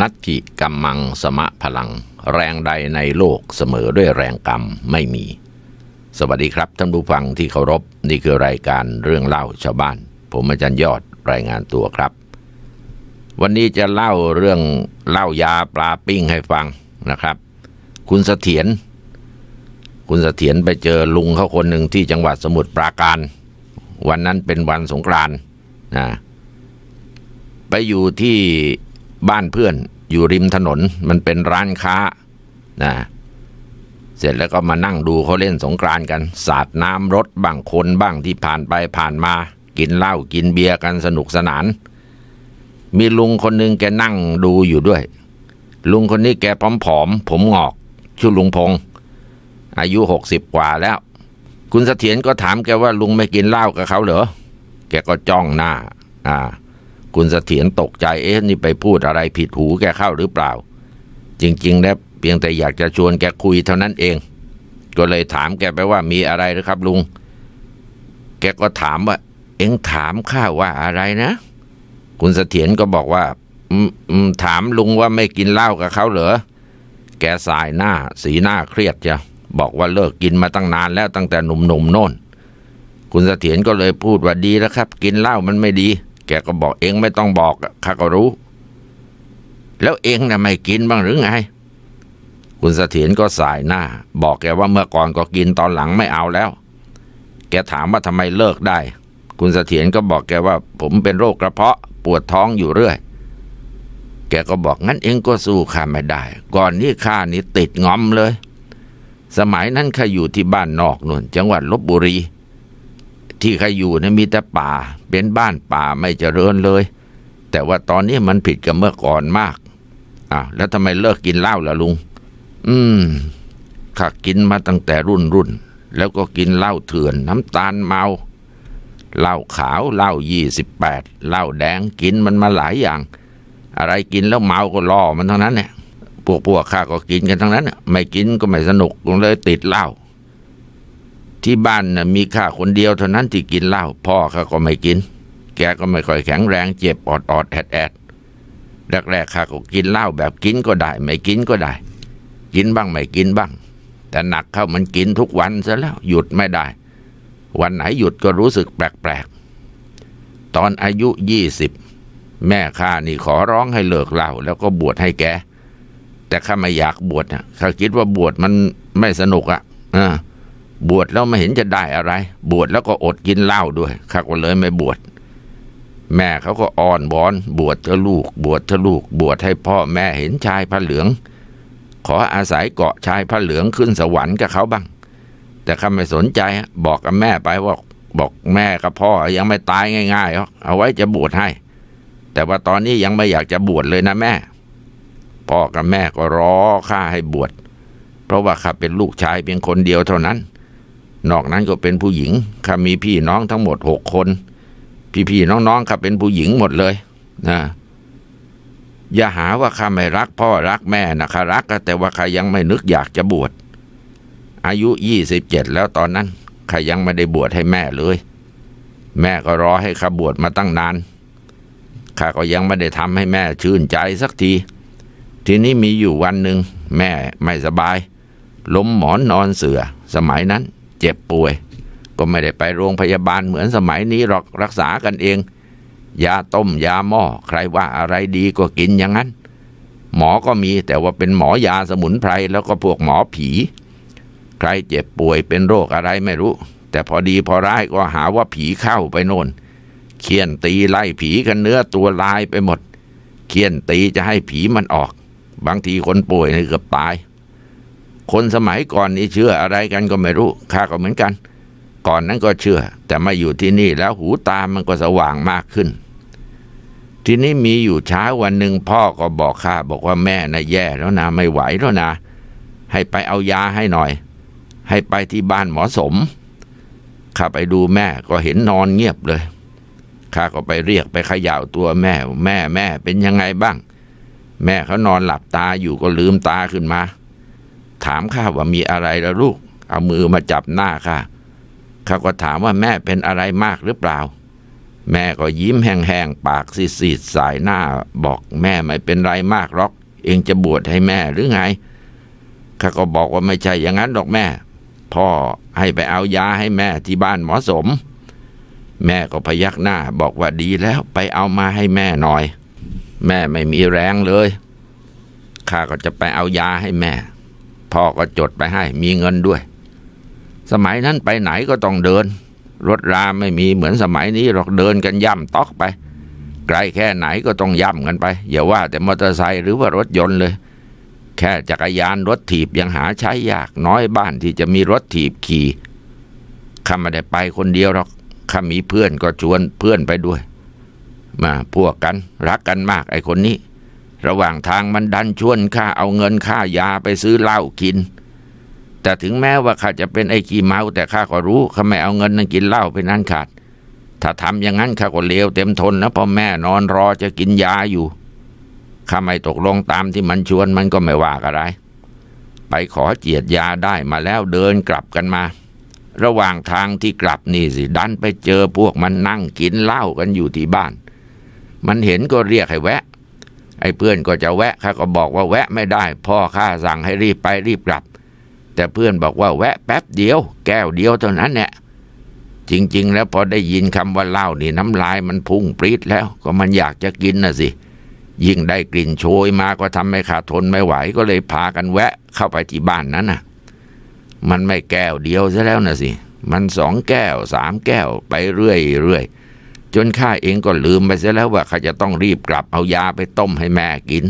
นัตถิกัมมังสมะพลัง แรงใดในโลกเสมอด้วยแรงกรรมไม่มี สวัสดีครับท่านผู้ฟังที่เคารพนี่คือรายการเรื่องเล่าชาวบ้าน ผมอาจารย์ยอดรายงานตัวครับ วันนี้จะเล่าเรื่องเล่ายาปลาปิ้งให้ฟังนะครับ คุณเสถียรคุณเสถียรไปเจอลุงเขาคนหนึ่งที่จังหวัดสมุทรปราการ วันนั้นเป็นวันสงกรานต์นะไปอยู่ที่ บ้านเพื่อนอยู่ริมถนนมันเป็นร้านค้านะเสร็จแล้วก็มานั่งดูเขาเล่นสงกรานกัน สาดน้ำรถบ้างคนบ้างที่ผ่านไปผ่านมา กินเหล้ากินเบียร์กันสนุกสนาน มีลุงคนหนึ่งแกนั่งดูอยู่ด้วย ลุงคนนี้แกผอมๆผมงอก ชื่อลุงพง อายุหกสิบกว่าแล้ว คุณเสถียรก็ถามแกว่าลุงไม่กินเหล้ากับเขาเหรอ แกก็จ้องหน้า อ่า คุณเสถียรตกใจเอ๊ะนี่ไปพูดอะไรผิดหูแกเข้าหรือเปล่า จริงๆ แล้วเพียงแต่อยากจะชวนแกคุยเท่านั้นเอง ก็เลยถามแกไปว่ามีอะไรหรือครับลุง แกก็ถามว่า เอ็งถามข้าว่าอะไรนะ คุณเสถียรก็บอกว่าถามลุงว่าไม่กินเหล้ากับเขาเหรอ แกสายหน้า สีหน้าเครียดจ้ะบอกว่าเลิกกินมาตั้งนานแล้วตั้งแต่หนุ่มๆโน่น คุณเสถียรก็เลยพูดว่าดีแล้วครับ กินเหล้ามันไม่ดี แกก็บอกเองไม่ต้องบอกข้าก็รู้ แล้วเองน่ะไม่กินบ้างหรือไง คุณเสถียรก็สายหน้า บอกแกว่าเมื่อก่อนก็กินตอนหลังไม่เอาแล้ว แกถามว่าทำไมเลิกได้ คุณเสถียรก็บอกแกว่า ผมเป็นโรคกระเพาะปวดท้องอยู่เรื่อย แกก็บอกงั้นเองก็สู้ข้าไม่ได้ ก่อนนี้ข้านี่ติดงอมเลย สมัยนั้นข้าอยู่ที่บ้านนอกนู่นจังหวัดลบบุรี ที่ข้าอยู่นะมีแต่ป่า เป็นบ้านป่าไม่เจริญเลย แต่ว่าตอนนี้มันผิดกับเมื่อก่อนมากอ้าวแล้วทำไมเลิกกินเหล้าล่ะลุง อืมข้ากินมาตั้งแต่รุ่นรุ่น แล้วก็กินเหล้าเถื่อนน้ำตาลเมาเหล้าขาวเหล้ายี่สิบแปดเหล้าแดงกินมันมาหลายอย่าง อะไรกินแล้วเมาก็ล่อมันทั้งนั้นเนี่ยพวกพวกข้าก็กินกันทั้งนั้น ไม่กินก็ไม่สนุกเลยติดเหล้า ที่บ้านน่ะมีข้าคนเดียวเท่านั้นที่กินเหล้าพ่อข้าก็ไม่กิน แกก็ไม่ค่อยแข็งแรงเจ็บออดออดแอดแอดแรกๆข้าก็กินเหล้าแบบกินก็ได้ ไม่กินก็ได้ กินบ้างไม่กินบ้าง แต่หนักเข้ามันกินทุกวันซะแล้วหยุดไม่ได้ วันไหนหยุดก็รู้สึกแปลกๆ ตอนอายุยี่สิบแม่ข้านี่ขอร้องให้เลิกเหล้าแล้วก็บวชให้แกแต่ข้าไม่อยากบวชนะข้าคิดว่าบวชมันไม่สนุกอะ่ะอ่า บวชแล้วไม่เห็นจะได้อะไร บวชแล้วก็อดกินเหล้าด้วยข้าก็เลยไม่บวชแม่เขาก็อ้อนวอน บวชเถอะลูก บวชเถอะลูก บวชให้พ่อแม่เห็นชายผ้าเหลือง ขออาศัยเกาะชายผ้าเหลืองขึ้นสวรรค์กับเขาบ้าง แต่ข้าไม่สนใจบอกกับแม่ไปว่าบอกแม่กับพ่อยังไม่ตายง่ายๆหรอกเอาไว้จะบวชให้ แต่ว่าตอนนี้ยังไม่อยากจะบวชเลยนะแม่ พ่อกับแม่ก็รอข้าให้บวชเพราะว่าข้าเป็นลูกชายเพียงคนเดียวเท่านั้น นอกนั้นก็เป็นผู้หญิงข้ามีพี่น้องทั้งหมดหกคน พี่ๆน้องๆข้าเป็นผู้หญิงหมดเลยนะอย่าหาว่าข้าไม่รักพ่อรักแม่นะข้ารักแต่ว่าข้ายังไม่นึกอยากจะบวชอายุยี่สิบเจ็ดแล้วตอนนั้นข้ายังไม่ได้บวชให้แม่เลย แม่ก็รอให้ข้าบวชมาตั้งนานข้าก็ยังไม่ได้ทำให้แม่ชื่นใจสักที ทีนี้มีอยู่วันหนึ่งแม่ไม่สบาย ล้มหมอนนอนเสือสมัยนั้น เจ็บป่วย ก็ไม่ได้ไปโรงพยาบาลเหมือนสมัยนี้หรอกรักษากันเอง ยาต้มยาหม้อใครว่าอะไรดีก็กินอย่างนั้น หมอก็มีแต่ว่าเป็นหมอยาสมุนไพรแล้วก็พวกหมอผี ใครเจ็บป่วยเป็นโรคอะไรไม่รู้ แต่พอดีพอร้ายก็หาว่าผีเข้าไปโน่นเคี่ยนตีไล่ผีกันเนื้อตัวลายไปหมด เคี่ยนตีจะให้ผีมันออก บางทีคนป่วยนี่เกือบตาย คนสมัยก่อนนี่เชื่ออะไรกันก็ไม่รู้ข้าก็เหมือนกัน ก่อนนั้นก็เชื่อ แต่มาอยู่ที่นี่แล้วหูตามันก็สว่างมากขึ้น ทีนี้มีอยู่เช้าวันหนึ่งพ่อก็บอกข้าบอกว่าแม่น่ะแย่แล้วนะไม่ไหวแล้วนะ ให้ไปเอายาให้หน่อย ให้ไปที่บ้านหมอสมข้าไปดูแม่ก็เห็นนอนเงียบเลยข้าก็ไปเรียกไปขย่าตัวแม่ แม่แม่เป็นยังไงบ้าง แม่เขานอนหลับตาอยู่ก็ลืมตาขึ้นมาามข้าว่ามีอะไรแล้วลูก เอามือมาจับหน้าข้าข้าก็ถามว่าแม่เป็นอะไรมากหรือเปล่า แม่ก็ยิ้มแห้งๆปากซีดๆสายหน้าบอกแม่ไม่เป็นไรมากหรอก เองจะบวชให้แม่หรือไงข้าก็บอกว่าไม่ใช่อย่างนั้นหรอกแม่ พ่อให้ไปเอายาให้แม่ที่บ้านหมอสม แม่ก็พยักหน้าบอกว่าดีแล้วไปเอามาให้แม่หน่อย แม่ไม่มีแรงเลยข้าก็จะไปเอายาให้แม่ พ่อก็จดไปให้มีเงินด้วย สมัยนั้นไปไหนก็ต้องเดิน รถราไม่มีเหมือนสมัยนี้หรอกเดินกันย่ำตอกไป ไกลแค่ไหนก็ต้องย่ำกันไป อย่าว่าแต่มอเตอร์ไซค์หรือว่ารถยนต์เลย แค่จักรยานรถถีบยังหาใช้ยากน้อยบ้านที่จะมีรถถีบขี่ข้าไม่ได้ไปคนเดียวหรอกข้ามีเพื่อนก็ชวนเพื่อนไปด้วย มาพวกกันรักกันมากไอ้คนนี้ ระหว่างทางมันดันชวนข้าเอาเงินค่ายาไปซื้อเหล้ากิน แต่ถึงแม้ว่าข้าจะเป็นไอ้ขี้เมาแต่ข้าก็รู้ข้าไม่เอาเงินนั้นกินเหล้าไปนั้นขาด ถ้าทำอย่างนั้นข้าก็เลวเต็มทนนะพ่อแม่นอนรอจะกินยาอยู่ข้าไม่ตกลงตามที่มันชวนมันก็ไม่ว่าอะไร ไปขอเจียดยาได้มาแล้วเดินกลับกันมา ระหว่างทางที่กลับนี่สิดันไปเจอพวกมันนั่งกินเหล้ากันอยู่ที่บ้าน มันเห็นก็เรียกให้แวะ ไอ้เพื่อนก็จะแวะข้าก็บอกว่าแวะไม่ได้ พ่อข้าสั่งให้รีบไปรีบกลับ แต่เพื่อนบอกว่าแวะแป๊บเดียว แก้วเดียวเท่านั้นเนี่ยจริง ๆ แล้วพอได้ยินคำว่าเหล้านี่น้ำลายมันพุ่งปรี๊ดแล้วก็มันอยากจะกินน่ะสิ ยิ่งได้กลิ่นโชยมาก็ทำให้ขาดทนไม่ไหวก็เลยพากันแวะเข้าไปที่บ้านนั้นน่ะ มันไม่แก้วเดียวซะแล้วนะสิ มันสองแก้วสามแก้วไปเรื่อยเรื่อย จนข้าเองก็ลืมไปเสียแล้วว่าข้าจะต้องรีบกลับเอายาไปต้มให้แม่กิน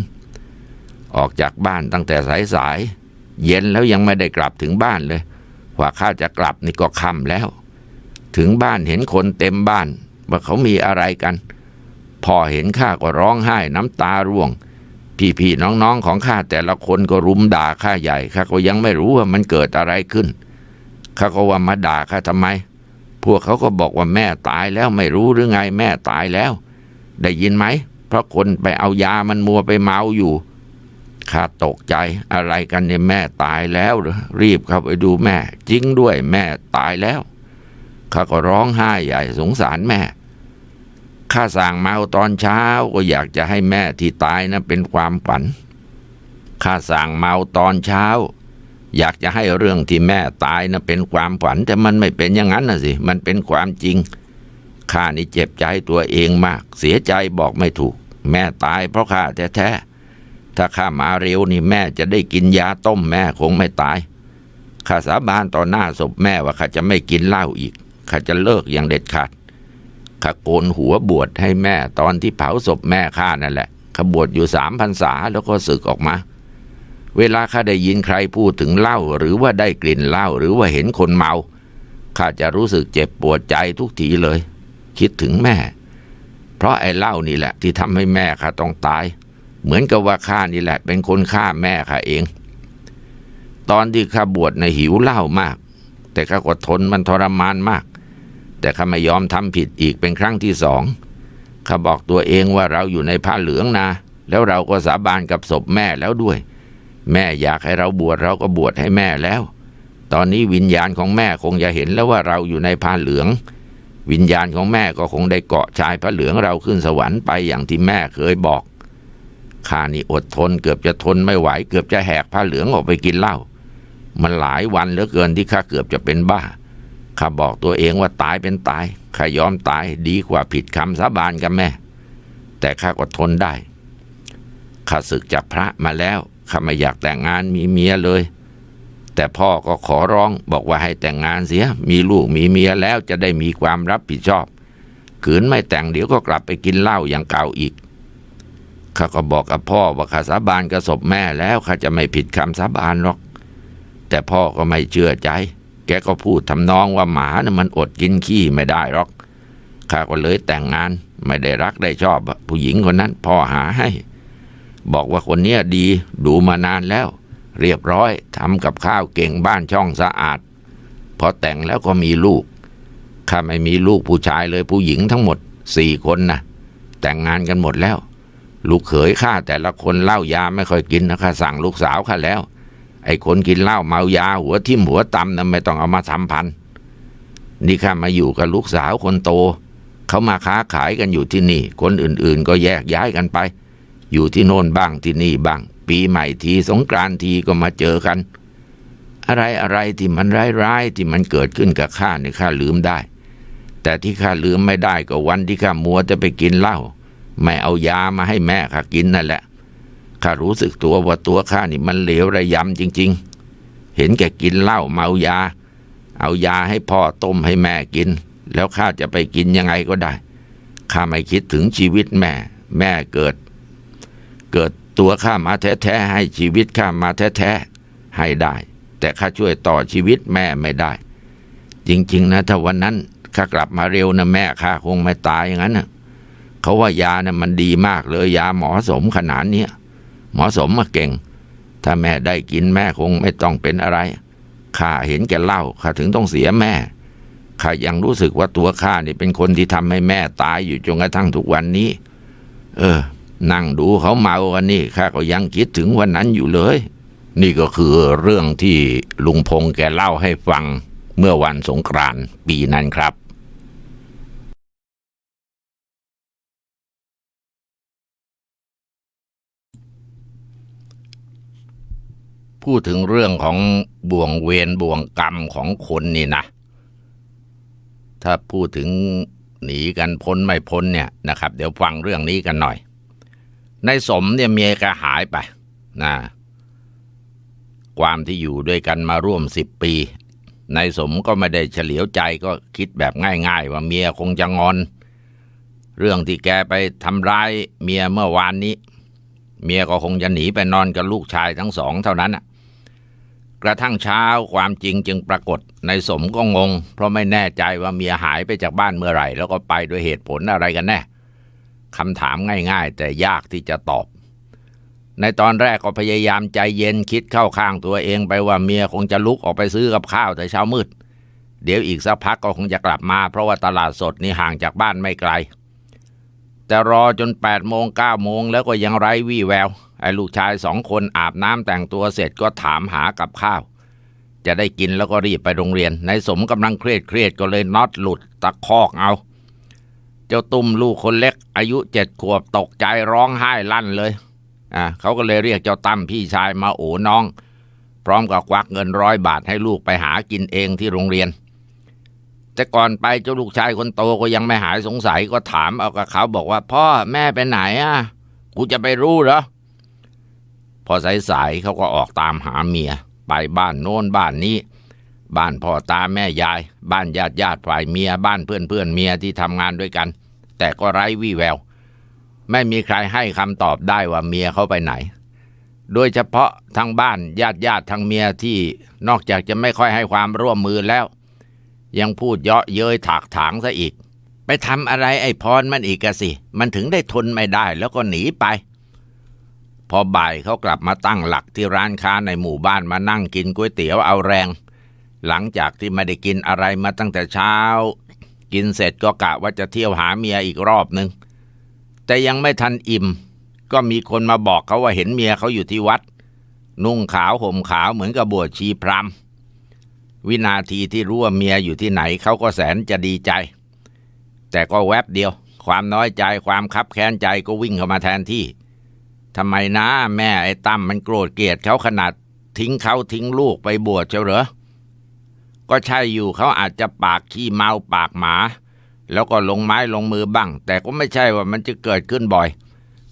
ออกจากบ้านตั้งแต่สายๆเย็นแล้วยังไม่ได้กลับถึงบ้านเลยว่าข้าจะกลับนี่ก็ค่ำแล้ว ถึงบ้านเห็นคนเต็มบ้าน ว่าเขามีอะไรกันพอเห็นข้าก็ร้องไห้น้ำตาร่วง พี่ๆน้องๆของข้าแต่ละคนก็รุมด่าข้าใหญ่ข้าก็ยังไม่รู้ว่ามันเกิดอะไรขึ้นข้าก็ว่ามาด่าข้าทำไม พวกเขาก็บอกว่าแม่ตายแล้วไม่รู้หรือไงแม่ตายแล้ว ได้ยินไหม เพราะคนไปเอายามันมัวไปเมาอยู่ข้าตกใจอะไรกันเนี่ยแม่ตายแล้วหรอรีบเข้าไปดูแม่ จริงด้วยแม่ตายแล้วข้าก็ร้องไห้ใหญ่สงสารแม่ข้าสั่งเมาตอนเช้าก็อยากจะให้แม่ที่ตายนะเป็นความฝันข้าสั่งเมาตอนเช้า อยากจะให้เรื่องที่แม่ตายนะเป็นความฝัน แต่มันไม่เป็นอย่างนั้นนะสิ มันเป็นความจริงข้านี่เจ็บใจตัวเองมาก เสียใจบอกไม่ถูก แม่ตายเพราะข้าแท้ๆถ้าข้ามาเร็วนี่แม่จะได้กินยาต้มแม่คงไม่ตายข้าสาบานต่อหน้าศพแม่ว่าข้าจะไม่กินเหล้าอีกข้าจะเลิกอย่างเด็ดขาดข้าโกนหัวบวชให้แม่ตอนที่เผาศพแม่ข้านั่นแหละข้าบวชอยู่สามพรรษาแล้วก็สึกออกมา เวลาข้าได้ยินใครพูดถึงเหล้าหรือว่าได้กลิ่นเหล้าหรือว่าเห็นคนเมาข้าจะรู้สึกเจ็บปวดใจทุกทีเลย คิดถึงแม่ เพราะไอ้เหล้านี่แหละที่ทำให้แม่ข้าต้องตาย เหมือนกับว่าข้านี่แหละ เป็นคนฆ่าแม่ข้าเอง ตอนที่ข้าบวชในหิวเหล้ามาก แต่ข้าก็ทนมันทรมานมาก แต่ข้าไม่ยอมทำผิดอีกเป็นครั้งที่สองข้าบอกตัวเองว่าเราอยู่ในผ้าเหลืองนะ แล้วเราก็สาบานกับศพแม่แล้วด้วย แม่อยากให้เราบวชเราก็บวชให้แม่แล้ว ตอนนี้วิญญาณของแม่คงจะเห็นแล้วว่าเราอยู่ในผ้าเหลือง วิญญาณของแม่ก็คงได้เกาะชายพระเหลืองเราขึ้นสวรรค์ไปอย่างที่แม่เคยบอกข้านี่อดทนเกือบจะทนไม่ไหว เกือบจะแหกผ้าเหลืองออกไปกินเหล้ามันหลายวันเหลือเกินที่ข้าเกือบจะเป็นบ้าข้าบอกตัวเองว่าตายเป็นตายข้ายอมตายดีกว่าผิดคำสาบานกับแม่ แต่ข้าก็ทนได้ข้าศึกจากพระมาแล้ว ข้าไม่อยากแต่งงานมีเมียเลย แต่พ่อก็ขอร้องบอกว่าให้แต่งงานเสีย มีลูกมีเมียแล้วจะได้มีความรับผิดชอบ ขืนไม่แต่งเดี๋ยวก็กลับไปกินเหล้าอย่างเก่าอีกข้าก็บอกกับพ่อว่าข้าสาบานกับศพแม่แล้วข้าจะไม่ผิดคำสาบานหรอก แต่พ่อก็ไม่เชื่อใจ แกก็พูดทำนองว่าหมานะ่ะมันอดกินขี้ไม่ได้หรอกข้าก็เลยแต่งงานไม่ได้รักได้ชอบผู้หญิงคนนั้นพ่อหาให้ บอกว่าคนเนี้ยดีดูมานานแล้ว เรียบร้อยทำกับข้าวเก่งบ้านช่องสะอาด พอแต่งแล้วก็มีลูกข้าไม่มีลูกผู้ชายเลยผู้หญิงทั้งหมดสี่คนนะแต่งงานกันหมดแล้ว ลูกเขยข้าแต่ละคนเหล้ายาไม่ค่อยกินนะข้าสั่งลูกสาวข้าแล้ว ไอ้คนกินเหล้าเมายาหัวทิ่มหัวตำนะไม่ต้องเอามาทำพันนี่ข้ามาอยู่กับลูกสาวคนโตเขามาค้าขายกันอยู่ที่นี่ คนอื่นๆ ก็แยกย้ายกันไป อยู่ที่โน่นบ้างที่นี่บ้าง ปีใหม่ทีสงกรานต์ทีก็มาเจอกัน อะไรอะไรที่มันร้ายๆที่มันเกิดขึ้นกับข้าเนี่ยข้าลืมได้ แต่ที่ข้าลืมไม่ได้ก็วันที่ข้ามัวจะไปกินเหล้าไม่เอายามาให้แม่ข้ากินนั่นแหละข้ารู้สึกตัวว่าตัวข้านี่มันเหลวระยำจริง ๆ เห็นแก่กินเหล้าเมายา เอายาให้พ่อต้มให้แม่กิน แล้วข้าจะไปกินยังไงก็ได้ข้าไม่คิดถึงชีวิตแม่ แม่เกิด เกิดตัวข้ามาแท้ๆให้ชีวิตข้ามาแท้ๆให้ได้ แต่ข้าช่วยต่อชีวิตแม่ไม่ได้ จริง ๆ นะถ้าวันนั้นข้ากลับมาเร็วนะแม่ข้าคงไม่ตายอย่างนั้นนะเขาว่ายานะ่ะมันดีมากเลยยาหมอสมขนาดนี้หมอสมมาเก่ง ถ้าแม่ได้กินแม่คงไม่ต้องเป็นอะไรข้าเห็นแก่เล้าข้าถึงต้องเสียแม่ข้ายังรู้สึกว่าตัวข้านี่เป็นคนที่ทำให้แม่ตายอยู่จนกระทั่งทุกวันนี้ เออ นั่งดูเขาเมากันนี่ข้าก็ยังคิดถึงวันนั้นอยู่เลย นี่ก็คือเรื่องที่ลุงพงแกเล่าให้ฟังเมื่อวันสงกรานต์ปีนั้นครับพูดถึงเรื่องของบ่วงเวรบ่วงกรรมของคนนี่นะ ถ้าพูดถึงหนีกันพ้นไม่พ้นเนี่ยนะครับ เดี๋ยวฟังเรื่องนี้กันหน่อย ในสมเนี่ยเมียแกหายไปนะความที่อยู่ด้วยกันมาร่วมสิบปีในสมก็ไม่ได้เฉลียวใจก็คิดแบบง่าย ๆ ว่าเมียคงจะงอน เรื่องที่แกไปทำร้ายเมียเมื่อวานนี้ เมียก็คงจะหนีไปนอนกับลูกชายทั้งสองเท่านั้นกระทั่งเช้าความจริงจึงปรากฏในสมก็งง เพราะไม่แน่ใจว่าเมียหายไปจากบ้านเมื่อไหร่ แล้วก็ไปด้วยเหตุผลอะไรกันแน่ คำถามง่าย ๆ แต่ยากที่จะตอบ ในตอนแรกก็พยายามใจเย็นคิดเข้าข้างตัวเองไปว่าเมียคงจะลุกออกไปซื้อกับข้าวแต่เช้ามืด เดี๋ยวอีกสักพักก็คงจะกลับมา เพราะว่าตลาดสดนี่ห่างจากบ้านไม่ไกล แต่รอจน8ปดโมงเก้าโมงแล้วก็ยังไร้วี่แวว ไอ้ลูกชายสองคนอาบน้ำแต่งตัวเสร็จก็ถามหากับข้าว จะได้กินแล้วก็รีบไปโรงเรียน ในสมกำลังเครียดเครียดก็เลยน็อตหลุดตะคอกเอา เจ้าตุ้มลูกคนเล็ก อายุเจ็ดขวบตกใจร้องไห้ลั่นเลยอ่าเขาก็เลยเรียกเจ้าตั้มพี่ชายมาโอน้อง พร้อมกับควักเงินร้อยบาทให้ลูกไปหากินเองที่โรงเรียน แต่ก่อนไปเจ้าลูกชายคนโตก็ยังไม่หายสงสัยก็ถามเอากับเขาบอกว่า พ่อแม่ไปไหนอะกูจะไปรู้เหรอพอสายๆเขาก็ออกตามหาเมีย ไปบ้านโน้นบ้านนี้ บ้านพ่อตาแม่ยาย บ้านญาติญาติฝ่ายเมีย บ้านเพื่อนเพื่อนเมียที่ทำงานด้วยกัน แต่ก็ไร้วี่แวว ไม่มีใครให้คำตอบได้ว่าเมียเขาไปไหน โดยเฉพาะทางบ้านญาติญาติทางเมียที่นอกจากจะไม่ค่อยให้ความร่วมมือแล้ว ยังพูดเยาะเย้ยถากถางซะอีก ไปทำอะไรไอ้พรมันอีกสิ มันถึงได้ทนไม่ได้แล้วก็หนีไปพอบ่ายเขากลับมาตั้งหลักที่ร้านค้าในหมู่บ้านมานั่งกินก๋วยเตี๋ยวเอาแรง หลังจากที่ไม่ได้กินอะไรมาตั้งแต่เช้า กินเสร็จก็กะว่าจะเที่ยวหาเมียอีกรอบหนึ่งแต่ยังไม่ทันอิ่ม ก็มีคนมาบอกเขาว่าเห็นเมียเขาอยู่ที่วัด นุ่งขาวห่มขาวเหมือนกับบวชชีพรามวินาทีที่รู้ว่าเมียอยู่ที่ไหนเขาก็แสนจะดีใจ แต่ก็แวบเดียว ความน้อยใจความคับแค้นใจก็วิ่งเข้ามาแทนที่ทำไมนะแม่ไอ้ตั้มมันโกรธเกลียดเขาขนาดทิ้งเขาทิ้งลูกไปบวชเจ้าเหรอ ก็ใช่อยู่เขาอาจจะปากขี้เมาปากหมา แล้วก็ลงไม้ลงมือบ้าง แต่ก็ไม่ใช่ว่ามันจะเกิดขึ้นบ่อย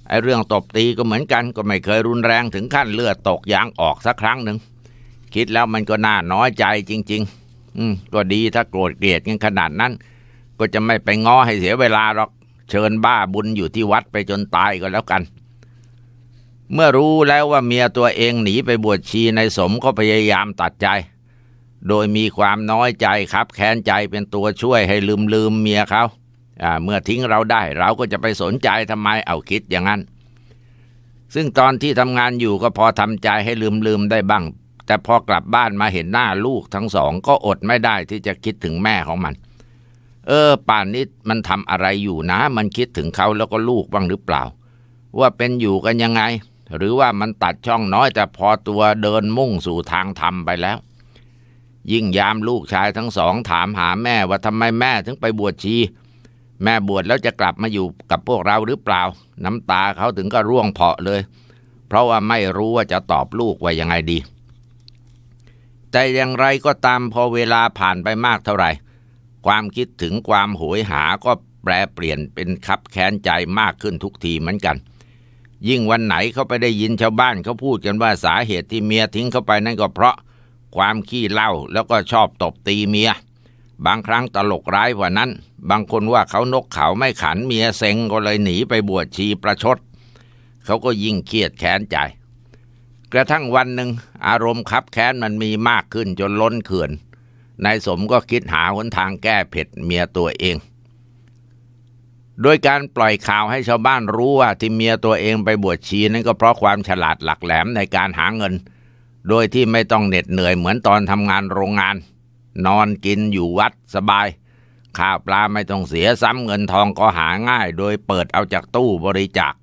ไอ้เรื่องตบตีก็เหมือนกันก็ไม่เคยรุนแรงถึงขั้นเลือดตกยางออกสักครั้งหนึ่งคิดแล้วมันก็น่าน้อยใจจริง ๆ อืมก็ดีถ้าโกรธเกลียดกันขนาดนั้น ก็จะไม่ไปง้อให้เสียเวลาหรอกเชิญบ้าบุญอยู่ที่วัดไปจนตายก็แล้วกัน เมื่อรู้แล้วว่าเมียตัวเองหนีไปบวชชีในสมก็พยายามตัดใจ โดยมีความน้อยใจครับแค้นใจเป็นตัวช่วยให้ลืมลืมเมียเขาเมื่อทิ้งเราได้เราก็จะไปสนใจทำไมเอาคิดอย่างนั้น ซึ่งตอนที่ทำงานอยู่ก็พอทำใจให้ลืมลืมได้บ้าง แต่พอกลับบ้านมาเห็นหน้าลูกทั้งสอง ก็อดไม่ได้ที่จะคิดถึงแม่ของมัน เออ ป่านนี้มันทำอะไรอยู่นะ มันคิดถึงเขาแล้วก็ลูกบ้างหรือเปล่า ว่าเป็นอยู่กันยังไง หรือว่ามันตัดช่องน้อยแต่พอตัวเดินมุ่งสู่ทางธรรมไปแล้ว ยิ่งยามลูกชายทั้งสองถามหาแม่ว่าทำไมแม่ถึงไปบวชชี แม่บวชแล้วจะกลับมาอยู่กับพวกเราหรือเปล่า น้ำตาเขาถึงก็ร่วงเพาะเลย เพราะว่าไม่รู้ว่าจะตอบลูกว่ายังไงดี แต่อย่างไรก็ตามพอเวลาผ่านไปมากเท่าไหร่ ความคิดถึงความโหยหาก็แปรเปลี่ยนเป็นคับแค้นใจมากขึ้นทุกทีเหมือนกัน ยิ่งวันไหนเขาไปได้ยินชาวบ้านเขาพูดกันว่าสาเหตุที่เมียทิ้งเขาไปนั่นก็เพราะ ความขี้เล้าแล้วก็ชอบตบตีเมีย บางครั้งตลกร้ายกว่านั้น บางคนว่าเขานกเขาไม่ขันเมียเซ็งก็เลยหนีไปบวชชีประชด เขาก็ยิ่งเครียดแค้นใจ กระทั่งวันหนึ่งอารมณ์คับแค้นมันมีมากขึ้นจนล้นเขื่อนนายสมก็คิดหาหนทางแก้เผ็ดเมียตัวเองโดยการปล่อยข่าวให้ชาวบ้านรู้ว่าที่เมียตัวเองไปบวชชีนั้นก็เพราะความฉลาดหลักแหลมในการหาเงิน โดยที่ไม่ต้องเหน็ดเหนื่อยเหมือนตอนทำงานโรงงาน นอนกินอยู่วัดสบายข้าวปลาไม่ต้องเสียซ้ำเงินทองก็หาง่าย โดยเปิดเอาจากตู้บริจาค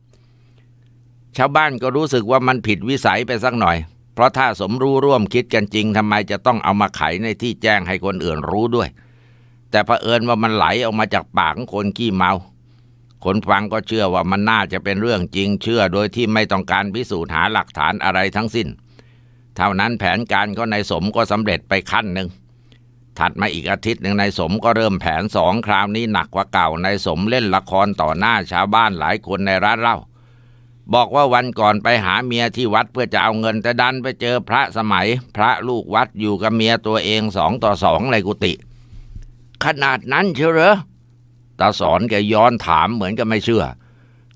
ชาวบ้านก็รู้สึกว่ามันผิดวิสัยไปสักหน่อย เพราะถ้าสมรู้ร่วมคิดกันจริงทำไมจะต้องเอามาไขในที่แจ้งให้คนอื่นรู้ด้วย แต่เผอิญว่ามันไหลออกมาจากปากของคนขี้เมา คนฟังก็เชื่อว่ามันน่าจะเป็นเรื่องจริงเชื่อโดยที่ไม่ต้องการพิสูจน์หาหลักฐานอะไรทั้งสิ้น เท่านั้นแผนการก็ในสมก็สำเร็จไปขั้นหนึ่งถัดมาอีกอาทิตย์หนึ่งนายสมก็เริ่มแผนสองคราวนี้หนักกว่าเก่านายสมเล่นละครต่อหน้าชาวบ้านหลายคนในร้านเหล้าบอกว่าวันก่อนไปหาเมียที่วัดเพื่อจะเอาเงินแต่ดันไปเจอพระสมัย พระลูกวัดอยู่กับเมียตัวเองสองต่อสองในกุฏิขนาดนั้นเชียวเหรอตาสอนแกย้อนถามเหมือนกับไม่เชื่อ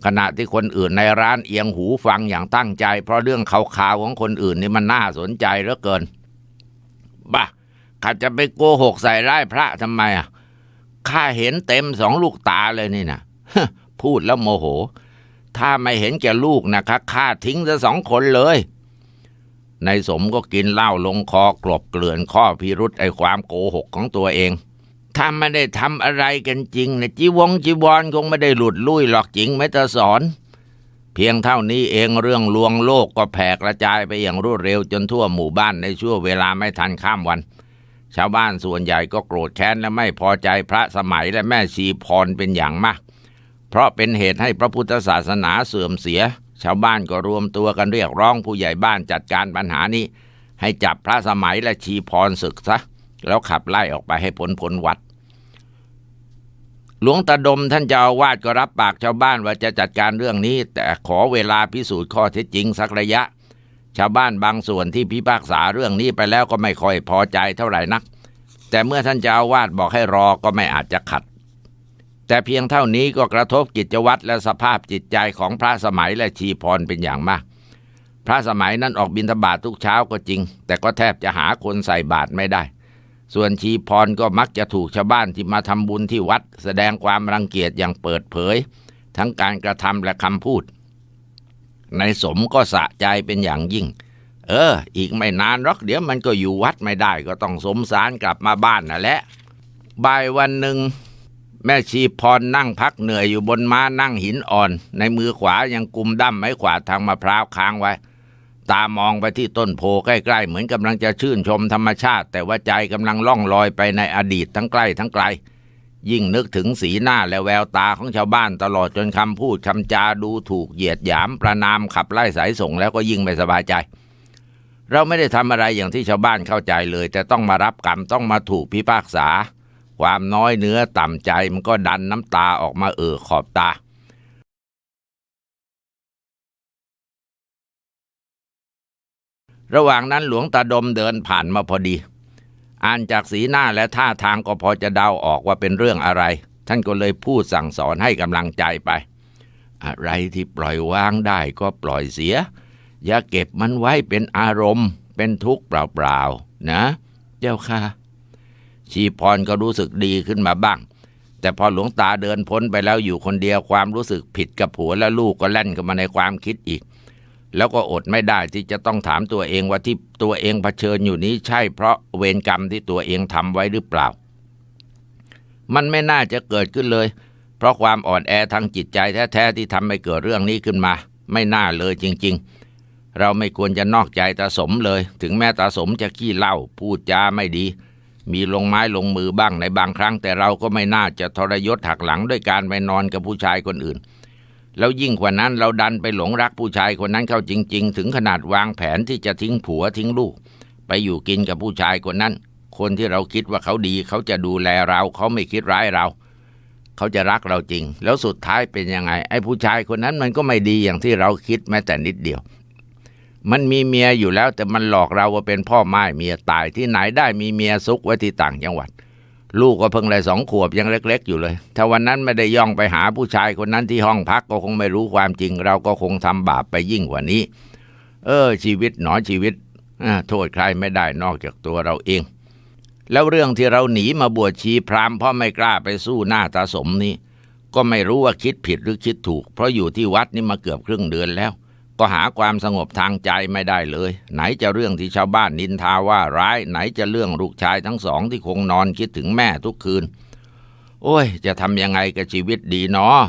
ขณะที่คนอื่นในร้านเอียงหูฟังอย่างตั้งใจ เพราะเรื่องข่าวๆของคนอื่นนี่มันน่าสนใจเหลือเกิน บ้าข้าจะไปโกหกใส่ร้ายพระทำไมอะข้าเห็นเต็มสองลูกตาเลยนี่นะพูดแล้วโมโห ถ้าไม่เห็นแก่ลูกนะคะข้าทิ้งซะสองคนเลยนายสมก็กินเหล้าลงคอกลบเกลื่อนข้อพิรุษไอความโกหกของตัวเอง ถ้าไม่ได้ทำอะไรกันจริงนะจีวงจีวรคงไม่ได้หลุดลุ่ยหรอกจริงไหมตาสอน เพียงเท่านี้เองเรื่องลวงโลกก็แผ่กระจายไปอย่างรวดเร็วจนทั่วหมู่บ้านในช่วงเวลาไม่ทันข้ามวัน ชาวบ้านส่วนใหญ่ก็โกรธแค้นและไม่พอใจพระสมัยและแม่ชีพรเป็นอย่างมาก เพราะเป็นเหตุให้พระพุทธศาสนาเสื่อมเสีย ชาวบ้านก็รวมตัวกันเรียกร้องผู้ใหญ่บ้านจัดการปัญหานี้ ให้จับพระสมัยและชีพรศึกซะแล้วขับไล่ออกไปให้พ้นพ้นวัด หลวงตาดมท่านเจ้าวาสก็รับปากชาวบ้านว่าจะจัดการเรื่องนี้ แต่ขอเวลาพิสูจน์ข้อเท็จจริงสักระยะ ชาวบ้านบางส่วนที่พิพากษาเรื่องนี้ไปแล้วก็ไม่ค่อยพอใจเท่าไหร่นัก แต่เมื่อท่านเจ้าวาสบอกให้รอก็ไม่อาจจะขัด แต่เพียงเท่านี้ก็กระทบกิจวัตรและสภาพจิตใจของพระสมัยและชีพรเป็นอย่างมาก พระสมัยนั้นออกบิณฑบาตทุกเช้าก็จริง แต่ก็แทบจะหาคนใส่บาตรไม่ได้ ส่วนชีพรก็มักจะถูกชาวบ้านที่มาทำบุญที่วัด แสดงความรังเกียจอย่างเปิดเผย ทั้งการกระทำและคำพูด ในสมก็สะใจเป็นอย่างยิ่ง เออ อีกไม่นานหรอกเดี๋ยวมันก็อยู่วัดไม่ได้ก็ต้องสมสารกลับมาบ้านน่ะแหละบ่ายวันหนึ่ง แม่ชีพรนั่งพักเหนื่อยอยู่บนม้านั่งหินอ่อน ในมือขวายังกุมด้ามไม้ขวาทางมะพร้าวค้างไว้ ตามองไปที่ต้นโพใกล้ๆ เหมือนกำลังจะชื่นชมธรรมชาติ แต่ว่าใจกำลังล่องลอยไปในอดีตทั้งใกล้ทั้งไกล ยิ่งนึกถึงสีหน้าและแววตาของชาวบ้านตลอดจนคำพูดคำจาดูถูกเหยียดหยามประนามขับไล่สายส่งแล้วก็ยิ่งไม่สบายใจ เราไม่ได้ทำอะไรอย่างที่ชาวบ้านเข้าใจเลย แต่ต้องมารับกรรมต้องมาถูกพิพากษา ความน้อยเนื้อต่ำใจมันก็ดันน้ำตาออกมาเอ่อขอบตา ระหว่างนั้นหลวงตาดมเดินผ่านมาพอดี อ่านจากสีหน้าและท่าทางก็พอจะเดาออกว่าเป็นเรื่องอะไร ท่านก็เลยพูดสั่งสอนให้กำลังใจไป อะไรที่ปล่อยวางได้ก็ปล่อยเสีย อย่าเก็บมันไว้เป็นอารมณ์ เป็นทุกข์เปล่าๆนะ เจ้าค่ะ ชีพรก็รู้สึกดีขึ้นมาบ้าง แต่พอหลวงตาเดินพ้นไปแล้วอยู่คนเดียวความรู้สึกผิดกับผัวและลูกก็แล่นเข้ามาในความคิดอีก แล้วก็อดไม่ได้ที่จะต้องถามตัวเองว่าที่ตัวเองเผชิญอยู่นี้ใช่เพราะเวรกรรมที่ตัวเองทำไว้หรือเปล่า มันไม่น่าจะเกิดขึ้นเลย เพราะความอ่อนแอทางจิตใจแท้ๆที่ทำให้เกิดเรื่องนี้ขึ้นมา ไม่น่าเลยจริง ๆ เราไม่ควรจะนอกใจตาสมเลย ถึงแม้ตาสมจะขี้เล้าพูดจาไม่ดี มีลงไม้ลงมือบ้างในบางครั้ง แต่เราก็ไม่น่าจะทรยศหักหลังด้วยการไปนอนกับผู้ชายคนอื่น แล้วยิ่งกว่านั้นเราดันไปหลงรักผู้ชายคนนั้นเข้าจริง ๆ ถึงขนาดวางแผนที่จะทิ้งผัวทิ้งลูก ไปอยู่กินกับผู้ชายคนนั้น คนที่เราคิดว่าเขาดี เขาจะดูแลเรา เขาไม่คิดร้ายเรา เขาจะรักเราจริง แล้วสุดท้ายเป็นยังไง ไอ้ผู้ชายคนนั้นมันก็ไม่ดีอย่างที่เราคิดแม้แต่นิดเดียว มันมีเมียอยู่แล้วแต่มันหลอกเราว่าเป็นพ่อไม้เมียตายที่ไหนได้มีเมียซุกไว้ที่ต่างจังหวัด ลูกก็เพิ่งได้สองขวบยังเล็ก ๆ อยู่เลย ถ้าวันนั้นไม่ได้ย่องไปหาผู้ชายคนนั้นที่ห้องพักก็คงไม่รู้ความจริง เราก็คงทำบาปไปยิ่งกว่านี้ เออ ชีวิตหนอชีวิตโทษใครไม่ได้นอกจากตัวเราเอง แล้วเรื่องที่เราหนีมาบวชชีพรามเพราะไม่กล้าไปสู้หน้าตาสมนี้ ก็ไม่รู้ว่าคิดผิดหรือคิดถูก เพราะอยู่ที่วัดนี่มาเกือบครึ่งเดือนแล้ว ก็หาความสงบทางใจไม่ได้เลย ไหนจะเรื่องที่ชาวบ้านนินทาว่าร้าย ไหนจะเรื่องลูกชายทั้งสองที่คงนอนคิดถึงแม่ทุกคืน โอ้ย จะทำยังไงกับชีวิตดีเนาะ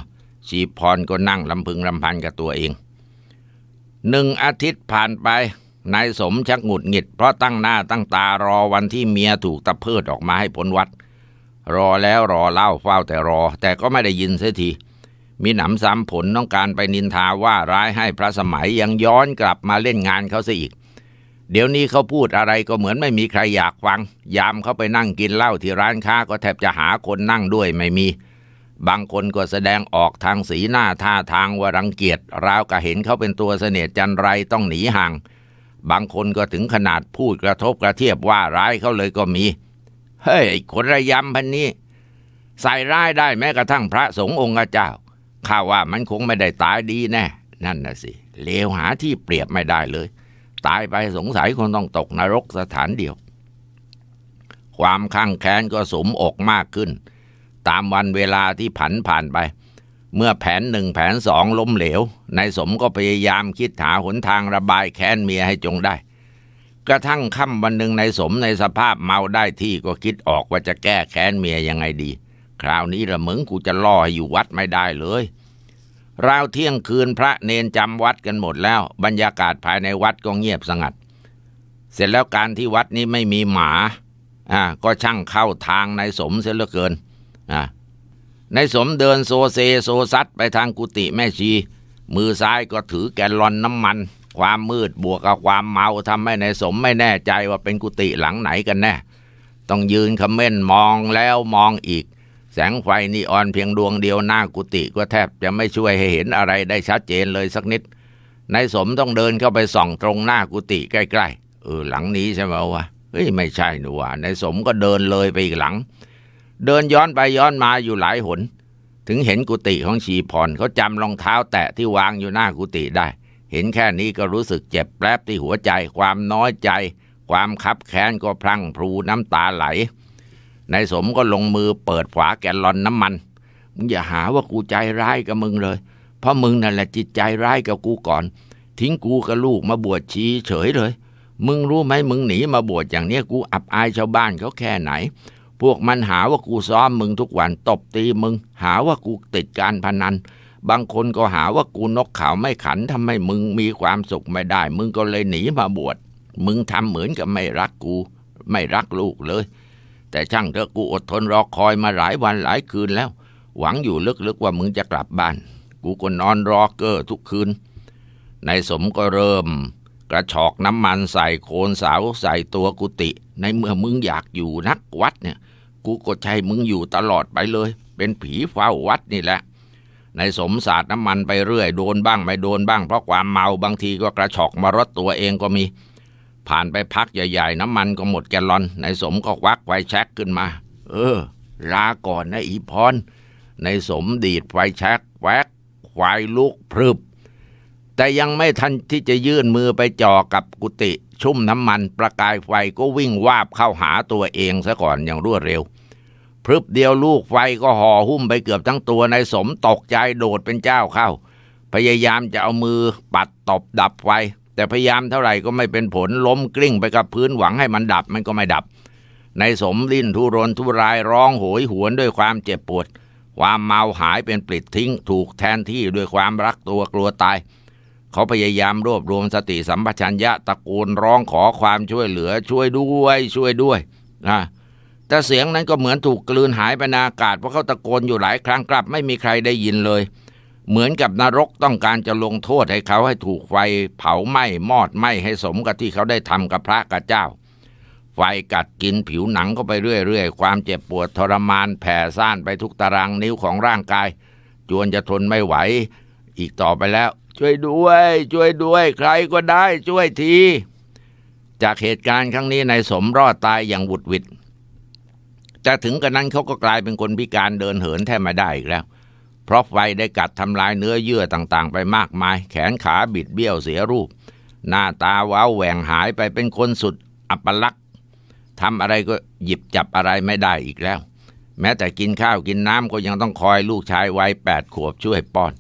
ชีพรก็นั่งลำพึงลำพันกับตัวเองหนึ่งอาทิตย์ผ่านไปนายสมชักหงุดหงิด เพราะตั้งหน้าตั้งตารอวันที่เมียถูกตะเพิดออกมาให้พ้นวัด รอแล้วรอเล่าเฝ้าแต่รอ แต่ก็ไม่ได้ยินเสียที มีหนำซ้ำผลต้องการไปนินทาว่าร้ายให้พระสมัยยังย้อนกลับมาเล่นงานเขาซะอีก เดี๋ยวนี้เขาพูดอะไรก็เหมือนไม่มีใครอยากฟัง ยามเขาไปนั่งกินเหล้าที่ร้านค้าก็แทบจะหาคนนั่งด้วยไม่มี บางคนก็แสดงออกทางสีหน้าท่าทางว่ารังเกียจราวกับเห็นเขาเป็นตัวเสน่ห์จันไรต้องหนีห่าง บางคนก็ถึงขนาดพูดกระทบกระเทียบว่าร้ายเขาเลยก็มี เฮ้ยคนระยำพันนี้ใส่ร้ายได้แม้กระทั่งพระสงฆ์องค์เจ้า ข้าว่ามันคงไม่ได้ตายดีแน่นั่นน่ะสิเลวหาที่เปรียบไม่ได้เลย ตายไปสงสัยคงต้องตกนรกสถานเดียว ความข้างแค้นก็สมอกมากขึ้น ตามวันเวลาที่ผันผ่านไป เมื่อแผนหนึ่งแผนสองล้มเหลวนายสมก็พยายามคิดหาหนทางระบายแค้นเมียให้จงได้ กระทั่งค่ำวันหนึ่งนายสมในสภาพเมาได้ที่ก็คิดออกว่าจะแก้แค้นเมียยังไงดี คราวนี้ละมึงกูจะล่อให้อยู่วัดไม่ได้เลยราวเที่ยงคืนพระเนนจำวัดกันหมดแล้ว บรรยากาศภายในวัดก็เงียบสงัด เสร็จแล้วการที่วัดนี้ไม่มีหมาอ่าก็ช่างเข้าทางนายสมเสียเหลือเกินอ่านายสมเดินโซเซโซซัดไปทางกุฏิแม่ชี มือซ้ายก็ถือแกลลอนน้ำมัน ความมืดบวกกับความเมาทำให้นายสมไม่แน่ใจว่าเป็นกุฏิหลังไหนกันแน่ ต้องยืนคำเม่นมองแล้วมองอีก สงไฟนีออนเพียงดวงเดียวหน้ากุฏิก็แทบจะไม่ช่วยให้เห็นอะไรได้ชัดเจนเลยสักนิดนายสมต้องเดินเข้าไปส่องตรงหน้ากุฏิใกล้ๆเออหลังนี้ใช่ไหมวะเฮ้ยไม่ใช่หนูว่านายสมก็เดินเลยไปอีกหลัง เดินย้อนไปย้อนมาอยู่หลายหน ถึงเห็นกุฏิของชีพรเขาจำรองเท้าแตะที่วางอยู่หน้ากุฏิได้ เห็นแค่นี้ก็รู้สึกเจ็บแปลบที่หัวใจความน้อยใจ ความคับแค้นก็พลังพรูน้ำตาไหล นายสมก็ลงมือเปิดฝาแกลลอนน้ำมัน มึงอย่าหาว่ากูใจร้ายกับมึงเลย เพราะมึงนั่นแหละจิตใจร้ายกับกูก่อน ทิ้งกูกับลูกมาบวชชีเฉยเลย มึงรู้ไหมมึงหนีมาบวชอย่างเนี้ยกูอับอายชาวบ้านเขาแค่ไหน พวกมันหาว่ากูซ้อมมึงทุกวันตบตีมึง หาว่ากูติดการพนัน บางคนก็หาว่ากูนกเขาไม่ขันทำให้มึงมีความสุขไม่ได้ มึงก็เลยหนีมาบวช มึงทำเหมือนกับไม่รักกู ไม่รักลูกเลย แต่ช่างเถอะกูอดทนรอคอยมาหลายวันหลายคืนแล้ว หวังอยู่ลึกๆว่ามึงจะกลับบ้าน กูก็นอนรอเกอร์ทุกคืนนายสมก็เริ่ม กระชอกน้ำมันใส่โคนเสาใส่ตัวกุฏิในเมื่อมึงอยากอยู่นักวัดเนี่ย กูก็ใช้มึงอยู่ตลอดไปเลย เป็นผีเฝ้าวัดนี่แหละนายสมสาดน้ำมันไปเรื่อยโดนบ้างไม่โดนบ้างเพราะความเมาบางทีก็กระชอกมารถตัวเองก็มี ผ่านไปพักใหญ่ ๆ น้ำมันก็หมดแกลลอนนายสมก็วักไฟแช็กขึ้นมา เออลาก่อนนะอีพรนายสมดีดไฟแช็กแวกควายลุกพรึบ แต่ยังไม่ทันที่จะยื่นมือไปจ่อกับกุฏิชุ่มน้ำมันประกายไฟก็วิ่งวาบเข้าหาตัวเองซะก่อนอย่างรวดเร็วพรึบเดียวลูกไฟก็ห่อหุ้มไปเกือบทั้งตัวนายสมตกใจโดดเป็นเจ้าเข้า พยายามจะเอามือปัดตบดับไฟ แต่พยายามเท่าไหร่ก็ไม่เป็นผลล้มกลิ้งไปกับพื้นหวังให้มันดับมันก็ไม่ดับ ในสมลิ้นทุรนทุรายร้องโหยหวนด้วยความเจ็บปวด ความเมาหายเป็นปลิดทิ้ง ถูกแทนที่ด้วยความรักตัวกลัวตาย เขาพยายามรวบรวมสติสัมปชัญญะตะโกนร้องขอความช่วยเหลือช่วยด้วยช่วยด้วยนะแต่เสียงนั้นก็เหมือนถูกกลืนหายไปในอากาศเพราะเขาตะโกนอยู่หลายครั้งกลับ ไม่มีใครได้ยินเลย เหมือนกับนรกต้องการจะลงโทษให้เขาให้ถูกไฟเผาไหม้มอดไหม้ให้สมกับที่เขาได้ทำกับพระกับเจ้า ไฟกัดกินผิวหนังเข้าไปเรื่อยๆ ความเจ็บปวดทรมานแผ่ซ่านไปทุกตารางนิ้วของร่างกาย จวนจะทนไม่ไหว อีกต่อไปแล้ว ช่วยด้วย ช่วยด้วย ใครก็ได้ช่วยที จากเหตุการณ์ครั้งนี้นายสมรอดตายอย่างวุดวิดแต่ถึงกระนั้นเขาก็กลายเป็นคนพิการเดินเหินแทบไม่ได้อีกแล้ว เพราะไฟได้กัดทำลายเนื้อเยื่อต่างๆ ไปมากมาย แขนขาบิดเบี้ยวเสียรูป หน้าตาว้าวแหว่งหายไปเป็นคนสุดอัปลักษณ์ทำอะไรก็หยิบจับอะไรไม่ได้อีกแล้ว แม้แต่กินข้าวกินน้ำก็ยังต้องคอยลูกชายวัยแปดขวบช่วยป้อน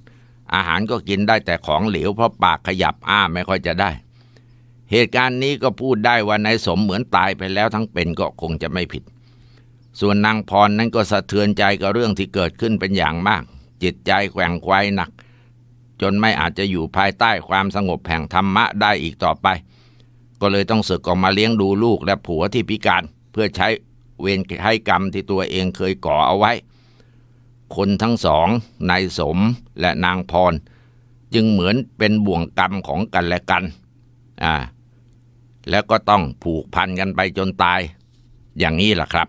อาหารก็กินได้แต่ของเหลวเพราะปากขยับอ้าไม่ค่อยจะได้ เหตุการณ์นี้ก็พูดได้ว่านายสมเหมือนตายไปแล้วทั้งเป็นก็คงจะไม่ผิด ส่วนนางพรนั้นก็สะเทือนใจกับเรื่องที่เกิดขึ้นเป็นอย่างมาก จิตใจแกว่งไกวหนัก จนไม่อาจจะอยู่ภายใต้ความสงบแห่งธรรมะได้อีกต่อไป ก็เลยต้องสึกออกมาเลี้ยงดูลูกและผัวที่พิการ เพื่อใช้เวรให้กรรมที่ตัวเองเคยก่อเอาไว้ คนทั้งสองนายสมและนางพร จึงเหมือนเป็นบ่วงกรรมของกันและกันอ่าแล้วก็ต้องผูกพันกันไปจนตาย อย่างนี้แหละครับ